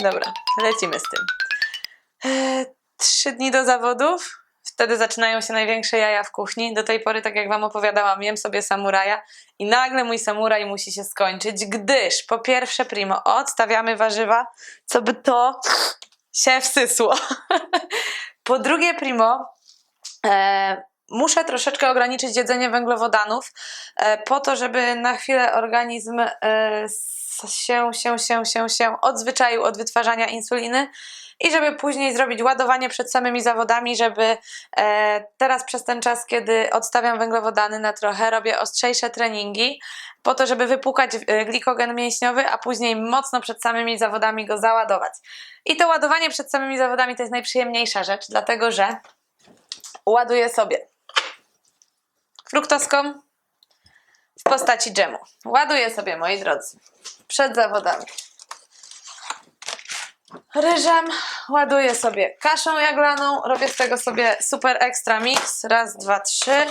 Dobra, lecimy z tym. Eee, Trzy dni do zawodów. Wtedy zaczynają się największe jaja w kuchni. Do tej pory, tak jak Wam opowiadałam, jem sobie samuraja i nagle mój samuraj musi się skończyć, gdyż po pierwsze, primo, odstawiamy warzywa, co by to się wsysło. po drugie, primo, e, muszę troszeczkę ograniczyć jedzenie węglowodanów e, po to, żeby na chwilę organizm e, się, się, się, się, się odzwyczaił od wytwarzania insuliny i żeby później zrobić ładowanie przed samymi zawodami, żeby e, teraz przez ten czas, kiedy odstawiam węglowodany na trochę, robię ostrzejsze treningi po to, żeby wypłukać e, glikogen mięśniowy, a później mocno przed samymi zawodami go załadować. I to ładowanie przed samymi zawodami to jest najprzyjemniejsza rzecz, dlatego że ładuję sobie fruktoską w postaci dżemu. Ładuję sobie, moi drodzy, przed zawodami. Ryżem ładuję sobie kaszą jaglaną, robię z tego sobie super ekstra mix. Raz, dwa, trzy.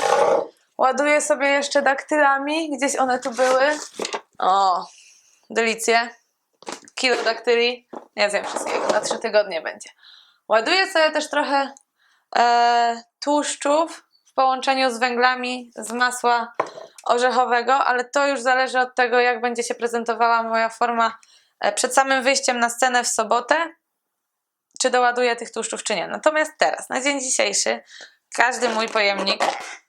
Ładuję sobie jeszcze daktylami, gdzieś one tu były. O, delicje. Kilo daktyli. Nie zjem wszystkiego, na trzy tygodnie będzie. Ładuję sobie też trochę e, tłuszczów w połączeniu z węglami z masła orzechowego, ale to już zależy od tego, jak będzie się prezentowała moja forma e, przed samym wyjściem na scenę w sobotę, czy doładuję tych tłuszczów, czy nie. Natomiast teraz, na dzień dzisiejszy, każdy mój pojemnik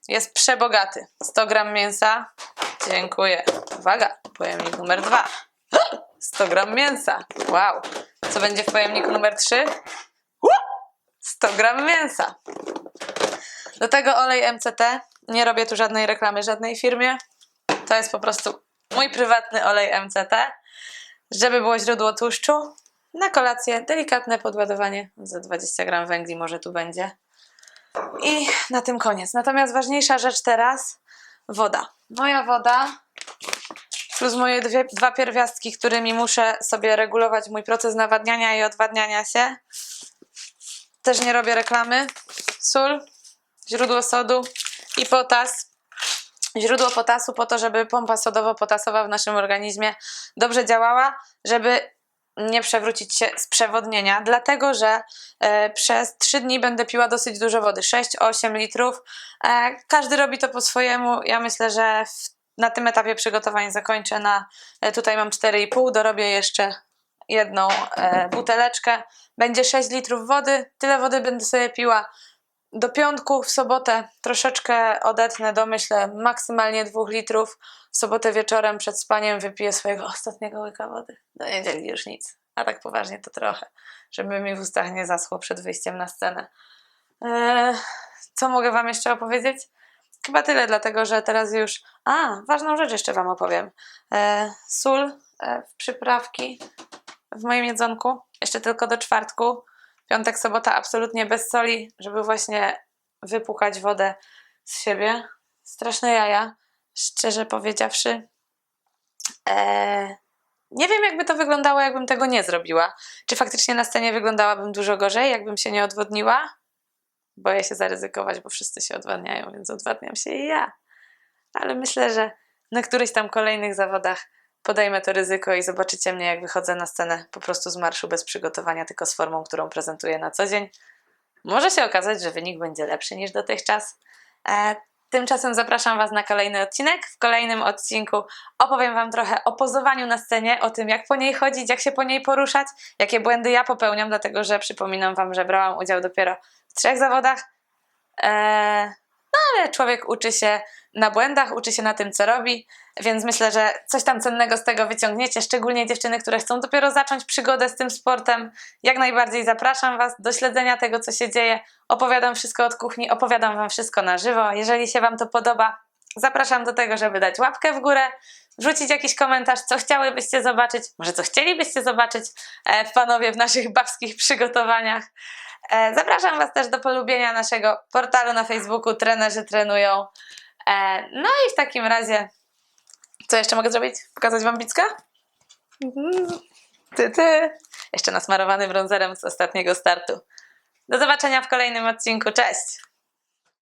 jest przebogaty. 100 gram mięsa, dziękuję. Uwaga, pojemnik numer dwa. 100 gram mięsa, wow. Co będzie w pojemniku numer 3? 100 gram mięsa. Do tego olej MCT. Nie robię tu żadnej reklamy żadnej firmie. To jest po prostu mój prywatny olej MCT. Żeby było źródło tłuszczu. Na kolację delikatne podładowanie za 20 gram węgli może tu będzie. I na tym koniec. Natomiast ważniejsza rzecz teraz woda. Moja woda plus moje dwie, dwa pierwiastki, którymi muszę sobie regulować mój proces nawadniania i odwadniania się. Też nie robię reklamy. Sól, źródło sodu i potas. Źródło potasu po to, żeby pompa sodowo-potasowa w naszym organizmie dobrze działała, żeby nie przewrócić się z przewodnienia, dlatego że e, przez 3 dni będę piła dosyć dużo wody 6-8 litrów. E, każdy robi to po swojemu. Ja myślę, że w, na tym etapie przygotowań zakończę na. E, tutaj mam 4,5, dorobię jeszcze jedną e, buteleczkę. Będzie 6 litrów wody. Tyle wody będę sobie piła do piątku, w sobotę troszeczkę odetnę do myślę maksymalnie 2 litrów. W sobotę wieczorem przed spaniem wypiję swojego ostatniego łyka wody. Do niedzieli już nic. A tak poważnie to trochę, żeby mi w ustach nie zaschło przed wyjściem na scenę. Eee, co mogę Wam jeszcze opowiedzieć? Chyba tyle, dlatego że teraz już. A, ważną rzecz jeszcze Wam opowiem. Eee, sól e, przyprawki w moim jedzonku. Jeszcze tylko do czwartku. Piątek, sobota absolutnie bez soli, żeby właśnie wypłukać wodę z siebie. Straszne jaja, szczerze powiedziawszy. Eee, nie wiem, jakby to wyglądało, jakbym tego nie zrobiła. Czy faktycznie na scenie wyglądałabym dużo gorzej, jakbym się nie odwodniła? Boję się zaryzykować, bo wszyscy się odwadniają, więc odwadniam się i ja. Ale myślę, że na którychś tam kolejnych zawodach podejmę to ryzyko i zobaczycie mnie, jak wychodzę na scenę po prostu z marszu bez przygotowania, tylko z formą, którą prezentuję na co dzień. Może się okazać, że wynik będzie lepszy niż dotychczas. E, tymczasem zapraszam Was na kolejny odcinek. W kolejnym odcinku opowiem Wam trochę o pozowaniu na scenie, o tym, jak po niej chodzić, jak się po niej poruszać, jakie błędy ja popełniam, dlatego że przypominam Wam, że brałam udział dopiero w trzech zawodach. E, ale człowiek uczy się na błędach, uczy się na tym, co robi, więc myślę, że coś tam cennego z tego wyciągniecie, szczególnie dziewczyny, które chcą dopiero zacząć przygodę z tym sportem. Jak najbardziej zapraszam Was do śledzenia tego, co się dzieje. Opowiadam wszystko od kuchni, opowiadam Wam wszystko na żywo. Jeżeli się Wam to podoba, zapraszam do tego, żeby dać łapkę w górę, wrzucić jakiś komentarz, co chciałybyście zobaczyć, może co chcielibyście zobaczyć e, panowie w naszych babskich przygotowaniach. E, zapraszam Was też do polubienia naszego portalu na Facebooku Trenerzy Trenują. E, no i w takim razie, co jeszcze mogę zrobić? Pokazać Wam Bicka? Ty, ty. Jeszcze nasmarowany bronzerem z ostatniego startu. Do zobaczenia w kolejnym odcinku. Cześć!